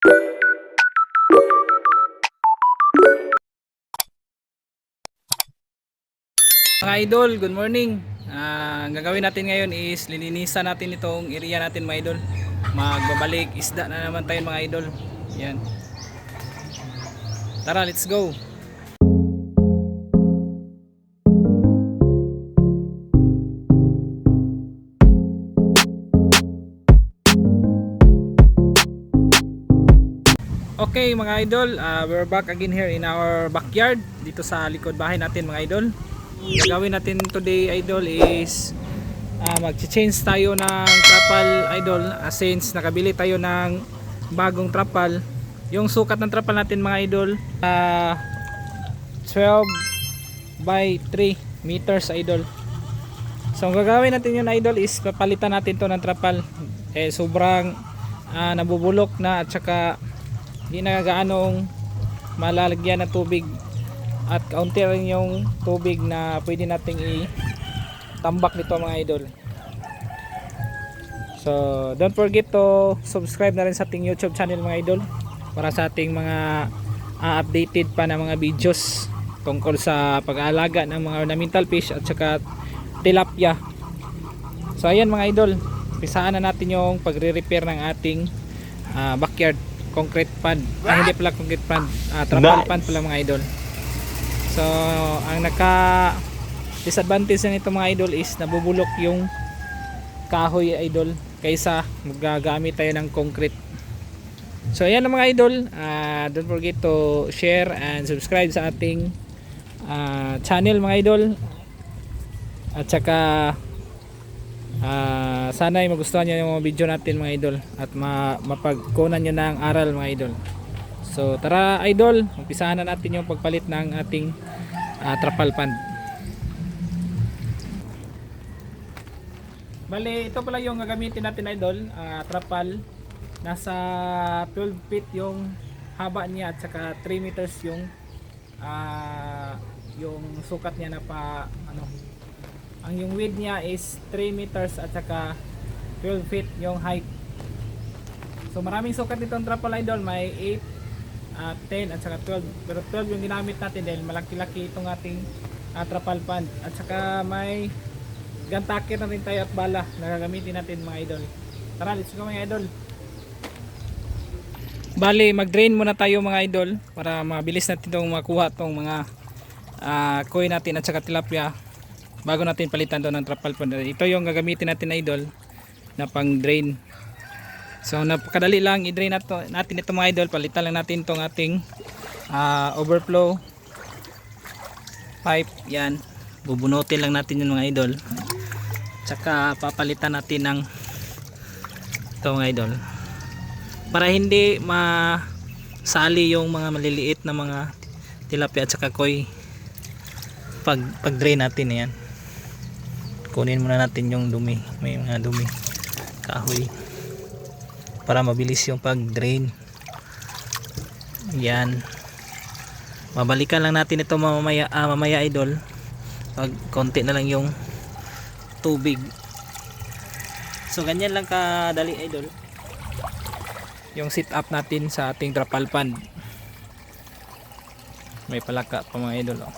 Mga idol, good morning. Ah, ang gagawin natin ngayon is lilinisan natin itong area natin mga idol. Magbabalik isda na naman tayo mga idol. Yan. Tara, let's go. Okay mga idol, uh, we're back again here in our backyard dito sa likod bahay natin mga idol. Gagawin natin today idol is uh, mag-change tayo ng trapal idol uh, since nakabili tayo ng bagong trapal. Yung sukat ng trapal natin mga idol uh, 12 by 3 meters idol. So ang gagawin natin yun idol is papalitan natin to ng trapal. Eh sobrang uh, nabubulok na at saka hindi na gaanong malalagyan ng tubig. At kaunti rin yung tubig na pwede nating i-tambak nito mga idol. So don't forget to subscribe na rin sa ating youtube channel mga idol para sa ating mga uh, updated pa na mga videos tungkol sa pag-aalaga ng mga ornamental fish at saka tilapia. So ayan mga idol. Pisaan na natin yung pagre-repair ng ating uh, backyard concrete pad. Ah, hindi pala concrete pad. Ah, trapal Nice. pad pala mga idol. So ang naka disadvantage na nito mga idol is nabubulok yung kahoy idol kaysa magagamit tayo ng concrete. So ayan na mga idol. Ah, don't forget to share and subscribe sa ating ah, channel mga idol. At saka Ah, sana ay magustuhan nyo yung video natin mga idol at ma mapagkunan nyo ng aral mga idol. So tara idol, umpisahan na natin yung pagpalit ng ating ah, trapal pan. Bali, ito pala yung gagamitin natin idol, ah, trapal. Nasa 12 feet yung haba niya at saka 3 meters yung ah, yung sukat niya na pa ano ang yung width niya is 3 meters at saka 12 feet yung height. So maraming sukat nitong trapal idol. May 8 ah, 10 at saka 12 pero 12 yung ginamit natin dahil malaki-laki itong ating uh, trapal pan at saka may gantakir na rin tayo at bala na gagamitin natin mga idol. Tara let's go mga idol. Bali, mag-drain muna tayo mga idol para mabilis natin itong makuha itong mga ah, koi natin at saka tilapia bago natin palitan doon ng trapal pan. Ito yung gagamitin natin idol na pang drain. So napakadali lang i-drain nato, natin ito mga idol. Palitan lang natin itong ating ah, overflow pipe. Yan. Bubunutin lang natin yung mga idol. Tsaka papalitan natin ng ito mga idol. Para hindi masali yung mga maliliit na mga tilapia at saka koi pag pag drain natin yan kunin muna natin yung dumi. May mga dumi. Kahoy. Para mabilis yung pag drain yan. Mabalikan lang natin ito mamaya, ah, mamaya idol. Pag konti na lang yung tubig. So ganyan lang kadali idol. Yung sit up natin sa ating trapal pan may palaka pa mga idol oh.